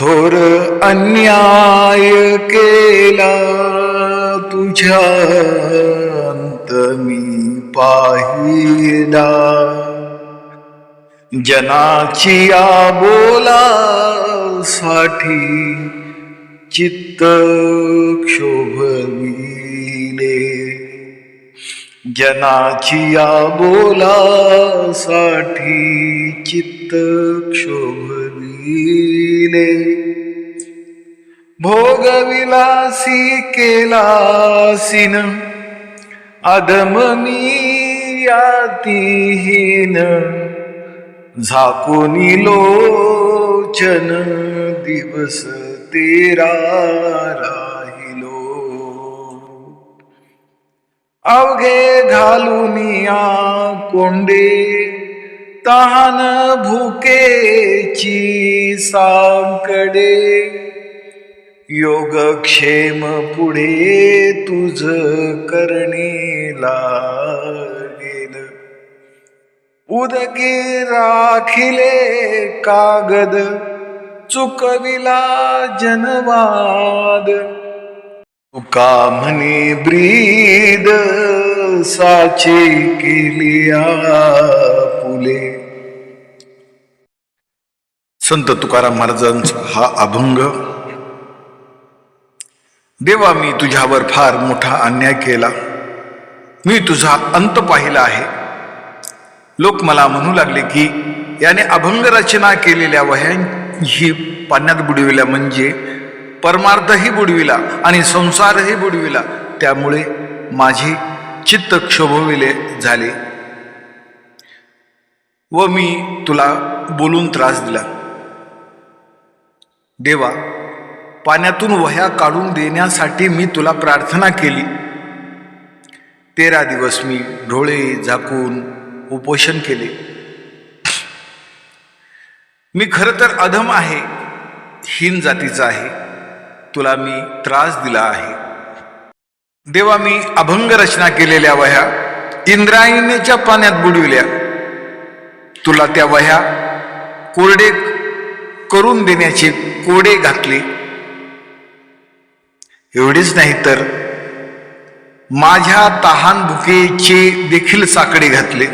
थोर अन्याय केला तुझ्या अंत मी पाहिला. जनाची या बोला साठी चित्त क्षोभविले जनाची या बोला साठी चित्त क्षोभविले भोगविलासी केलासीन अदमनीयातीहीन झाकुनी झाकोनी लोचन दिवस तेरा राहिलो. अवघे घालून या कोंडे तहान भुकेची सांकडे योगक्षेम पुढे तुझ करणे लागेल. उदके राखिले कागद चुकविला जनवाद. तुका म्हणे ब्रीद साचे केलिया पुले संत तुकाराम महाराजांचा हा अभंग देवा मी तुझ्यावर फार मोठा अन्याय केला. मी तुझा अंत पाहिला आहे. लोक मला म्हणू लागले की याने अभंग रचना केलेल्या वह्या पाण्यात बुडविल्या म्हणजे परमार्थही बुडविला आणि संसारही बुडविला. त्यामुळे माझे चित्त क्षोभविले झाले. व मी तुला बोलून त्रास दिला. देवा पाण्यातून वह्या काढून देण्यासाठी मी तुला प्रार्थना केली. तेरा दिवस मी डोळे झाकून उपोषण केले. मी खरं तर अधम आहे हीन जातीचा आहे. तुला मी त्रास दिला आहे. देवा मी अभंग रचना केलेल्या वह्या इंद्रायणीच्या पाण्यात बुडविल्या. तुला त्या वह्या कोरडे करून देण्याचे कोडे घातले. एवढेच नाही तर माझ्या तहान भुकेचे देखील साकडे घातले.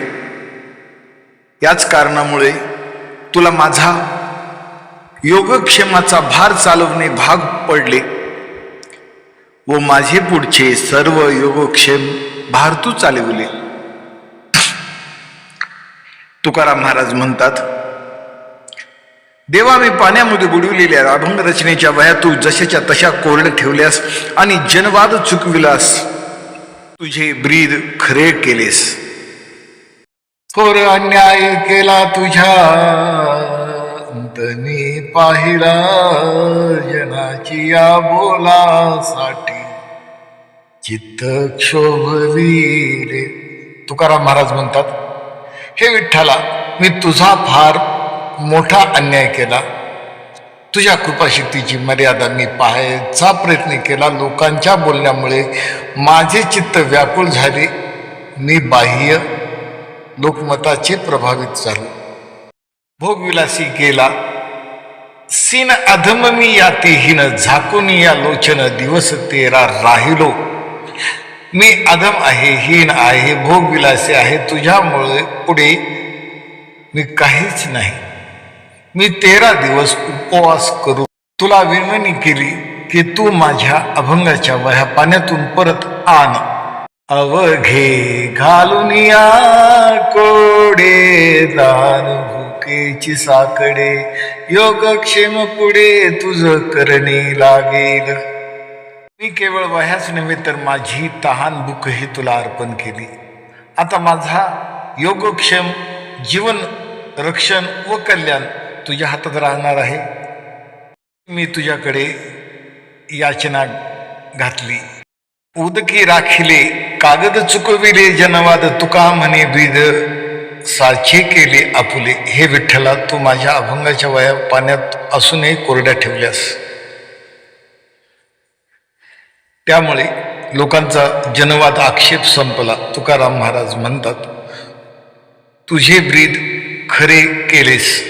याच कारणामुळे तुला माझा योगक्षेमाचा भार चालवणे भाग पडले व माझे पुढचे सर्व योगक्षेम भारतू चालविले. तुकाराम महाराज म्हणतात देवा मी पाण्यामध्ये बुडविलेल्या अभंग रचनेच्या वया तू जशाच्या तशा कोरड ठेवल्यास आणि जनवाद चुकविलास तुझे ब्रीद खरे केलेस. थोर अन्याय केला तुझ्या अंतनी पाहिला जनाची या बोलासाठी चित्त क्षोभविले तुकाराम महाराज म्हणतात हे विठ्ठला मी तुझा फार मोठा अन्याय केला. तुझ्या कृपाशक्तीची मर्यादा मी पाहायचा प्रयत्न केला. लोकांच्या बोलण्यामुळे माझे चित्त व्याकुळ झाले. मी बाह्य लोकमताचे प्रभावित झालो. भोगविलासी केला सीन अधम मी या यातीहीन झाकून या लोचन दिवस तेरा राहिलो. मी अधम आहे हीन आहे भोगविलासी आहे. तुझ्यामुळे पुढे मी काहीच नाही. मी तेरा दिवस उपवास करू. तुला विनवणी केली की तू माझ्या अभंगाच्या वह्या पाण्यातून परत आण. अवघे घालून या कोडे दान भुकेची साकडे योगक्षेम पुढे तुझ करणे लागेल. मी केवळ वह्याच नव्हे तर माझी तहान भूकही तुला अर्पण केली. आता माझा योगक्षेम जीवन रक्षण व कल्याण तुझ्या हातात राहणार आहे. मी तुझ्याकडे याचना घातली. उदकी राखिले कागद चुकविले जनवाद तुका म्हणे द्विध साचे केले आपुले. हे विठ्ठला तू माझ्या अभंगाच्या वया पाण्यात असूनही कोरड्या ठेवल्यास. त्यामुळे लोकांचा जनवाद आक्षेप संपला. तुकाराम महाराज म्हणतात तुझे ब्रीद खरे केलेस.